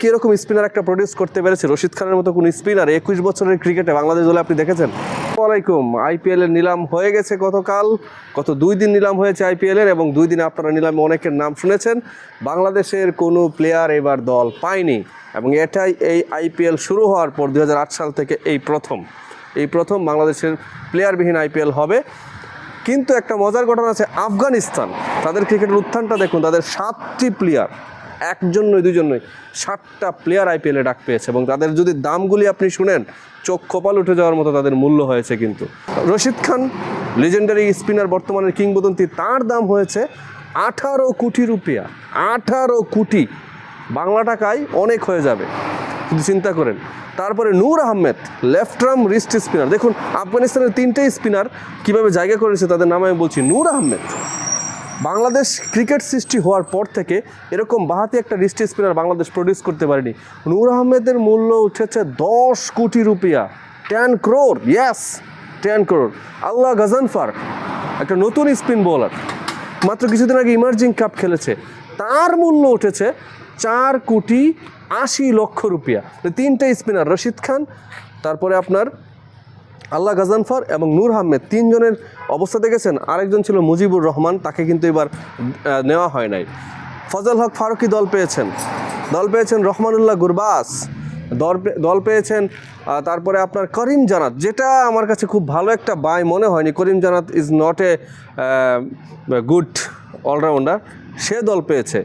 কি এরকম স্পিনার একটা প্রডিউস করতে পেরেছে? রশিদ খানের মতো কোন স্পিনার একুশ বছরের ক্রিকেটে বাংলাদেশ দলে আপনি দেখেছেন? ওয়ালাইকুম আইপিএল এর নিলাম হয়ে গেছে গতকাল। গত দুই দিন নিলাম হয়েছে আইপিএল এর এবং দুই দিনে আপনারা নিলামে অনেকের নাম শুনেছেন। বাংলাদেশের কোনো প্লেয়ার এবার দল পায়নি এবং এটাই এই আইপিএল শুরু হওয়ার পর দু হাজার আট সাল থেকে এই প্রথম। এই প্রথম বাংলাদেশের প্লেয়ারবিহীন আইপিএল হবে। কিন্তু একটা মজার ঘটনা আছে আফগানিস্তান। তাদের ক্রিকেটের উত্থানটা দেখুন, তাদের সাতটি প্লেয়ার একজন নয় দুজন নয় ষাটটা প্লেয়ার আইপিএলে ডাক পেয়েছে এবং তাদের যদি দামগুলি আপনি শুনেন, চোখ কপাল উঠে যাওয়ার মতো তাদের মূল্য হয়েছে কিন্তু। রশিদ খান লেজেন্ডারি স্পিনার বর্তমানের কিংবদন্তি, তার দাম হয়েছে আঠারো কোটি রুপিয়া। আঠারো কোটি। বাংলা টাকায় অনেক হয়ে যাবে। শুধু চিন্তা করেন, তারপরে Noor Ahmed left wrist spinner দেখুন, আফগানিস্তানের তিনটে স্পিনার কীভাবে জায়গা করেছে তাদের নাম আমি বলছি, নূর আহমেদ। বাংলাদেশ ক্রিকেট সৃষ্টি হওয়ার পর থেকে এরকম বাহাতি একটা রিস্ট স্পিনার বাংলাদেশ প্রডিউস করতে পারেনি। নূর আহমেদের মূল্য উঠেছে দশ কোটি রুপিয়া। Ten crore yes ten crore Allah Ghazanfar একটা নতুন স্পিন বোলার মাত্র কিছুদিন আগে ইমার্জিং কাপ খেলেছে। তার মূল্য উঠেছে চার কোটি আশি লক্ষ রুপিয়া। তিনটে স্পিনার রশিদ খান, তারপরে আপনার আল্লাহ গাজানফার এবং নূর আহমেদ তিনজনের অবস্থা দেখেছেন। আরেকজন ছিল মুজিবুর রহমান, তাকে কিন্তু এবার নেওয়া হয় নাই। ফজল হক ফারুকি দল পেয়েছেন। দল পেয়েছেন রহমানুল্লাহ গুরবাস। দল দল পেয়েছেন তারপরে আপনার করিম জানাত। যেটা আমার কাছে খুব ভালো একটা বাই মনে হয়নি, Karim Janat is not a good allrounder, সে দল পেয়েছে।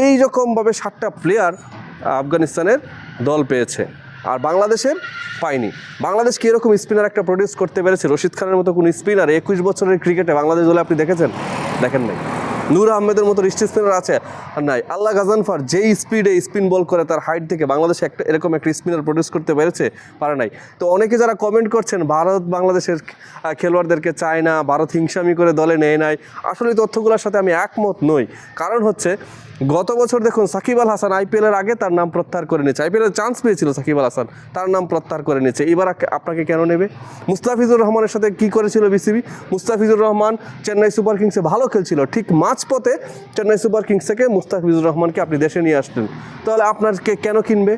এই রকমভাবে সাতটা প্লেয়ার আফগানিস্তানের দল পেয়েছে। আর বাংলাদেশের পায়নি বাংলাদেশ কীরকম স্পিনার একটা প্রডিউস করতে পেরেছে? রশিদ খানের মতো কোন স্পিনার একুশ বছরের ক্রিকেটে বাংলাদেশ দলে আপনি দেখেছেন? দেখেন নাই। নূর আহমেদের মতো রিস্ট স্পিনার আছে আর নাই। আল্লাহ গাজানফার যেই স্পিডে স্পিন বল করে তার হাইট থেকে বাংলাদেশে একটা এরকম একটা স্পিনার প্রডিউস করতে পেরেছে, পারে নাই। তো অনেকে যারা কমেন্ট করছেন, ভারত বাংলাদেশের খেলোয়াড়দেরকে চায় না, ভারত হিংসামি করে দলে নেয় নাই। আসলে তথ্যগুলোর সাথে আমি একমত নই। কারণ হচ্ছে, গত বছর দেখুন সাকিব আল হাসান আইপিএল এর আগে তার নাম প্রত্যাহার করে নিয়েছে। আইপিএল এর চান্স পেয়েছিল সাকিব আল হাসান, তার নাম প্রত্যাহার করে নিয়েছে। এবার আপনাকে কেন নেবে? মুস্তাফিজুর রহমানের সাথে কি করেছিল B C B Mustafizur Rahman, Chennai super কিংসে ভালো খেলছিল। ঠিক মাঝপথে চেন্নাই সুপার কিংস থেকে মুস্তাফিজুর রহমানকে আপনি দেশে নিয়ে আসলেন। তাহলে আপনাকে কেন কিনবে?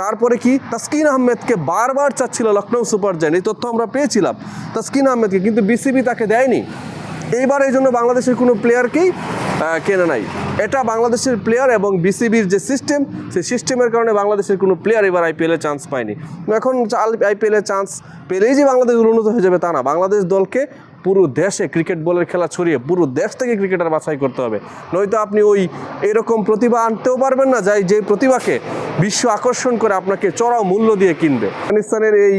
তারপরে কি? তাসকিন আহমেদকে বারবার চাচ্ছিল লখনৌ সুপার জায়েন্ট, এই তথ্য আমরা পেয়েছিলাম। তাসকিন আহমেদকে, কিন্তু বিসিবি তাকে দেয়নি। এইবার এই জন্য বাংলাদেশের কোনো প্লেয়ারকেই কেনে নাই। এটা বাংলাদেশের প্লেয়ার এবং বিসিবির যে সিস্টেম সেই সিস্টেমের কারণে বাংলাদেশের কোনো প্লেয়ার এবার আইপিএলে চান্স পায়নি। এখন আইপিএলে চান্স পেলেই যে বাংলাদেশ উন্নত হয়ে যাবে তা না। বাংলাদেশ দলকে পুরো দেশে ক্রিকেট বলের খেলা ছড়িয়ে পুরো দেশ থেকে ক্রিকেটার বাছাই করতে হবে। নয়তো আপনি ওই এরকম প্রতিভা আনতেও পারবেন না, যাই যে প্রতিভাকে বিশ্ব আকর্ষণ করে আপনাকে চড়াও মূল্য দিয়ে কিনবে। আফগানিস্তানের এই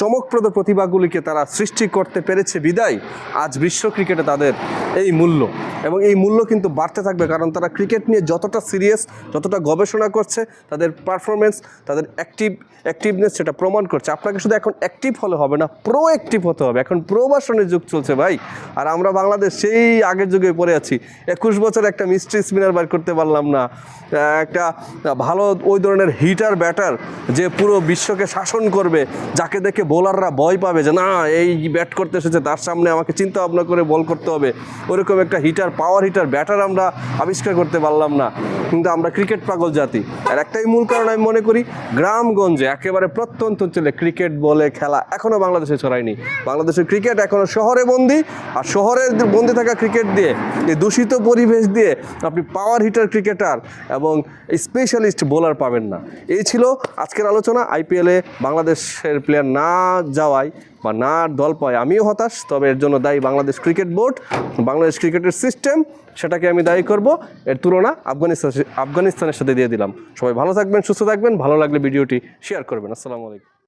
চমকপ্রদ প্রতিভাগুলিকে তারা সৃষ্টি করতে পেরেছে বিদায়। আজ বিশ্ব ক্রিকেটে তাদের এই মূল্য। এবং এই মূল্য কিন্তু বাড়তে থাকবে কারণ তারা ক্রিকেট নিয়ে যতটা সিরিয়াস, যতটা গবেষণা করছে, তাদের পারফরমেন্স তাদের অ্যাক্টিভ, অ্যাক্টিভনেস সেটা প্রমাণ করছে। আপনাকে শুধু এখন অ্যাক্টিভ হলে হবে না প্রো অ্যাক্টিভ হতে হবে। এখন প্রবাসনের যুগ চলছে ভাই। আর আমরা বাংলাদেশ সেই আগের যুগে পড়ে আছি। একুশ বছর একটা মিস্ট্রি স্পিনার বার করতে পারলাম না। একটা ভালো ওই ধরনের হিটার, ব্যাটার যে পুরো বিশ্বকে শাসন করবে, যাকে দেখে বোলাররা ভয় পাবে যে, না, এই ব্যাট করতে এসেছে, তার সামনে আমাকে চিন্তা ভাবনা করে বল করতে হবে। ওরকম একটা হিটার পাওয়ার হিটার ব্যাটার আমরা আবিষ্কার করতে পারলাম না। কিন্তু আমরা ক্রিকেট পাগল জাতি। আর একটাই মূল কারণ আমি মনে করি, গ্রামগঞ্জে একেবারে প্রত্যন্ত অঞ্চলে ক্রিকেট বলে খেলা এখনও বাংলাদেশে ছড়ায়নি। বাংলাদেশের ক্রিকেট এখনও শহরে বন্দি, আর শহরে বন্দি থাকা ক্রিকেট দিয়ে, এই দূষিত পরিবেশ দিয়ে আপনি পাওয়ার হিটার ক্রিকেটার এবং স্পেশালিস্ট বোলার পাবেন না। এই ছিল আজকের আলোচনা। আইপিএলে বাংলাদেশের প্লেয়ার না যাওয়ায় বা না দল পায় আমিও হতাশ, তবে এর জন্য দায়ী বাংলাদেশ ক্রিকেট বোর্ড, বাংলাদেশ ক্রিকেটের সিস্টেম, সেটাকে আমি দায়ী করব। এর তুলনা আফগানিস্তান আফগানিস্তানের সাথে দিয়ে দিলাম। সবাই ভালো থাকবেন, সুস্থ থাকবেন, ভালো লাগলে ভিডিওটি শেয়ার করবেন। আসসালামু আলাইকুম।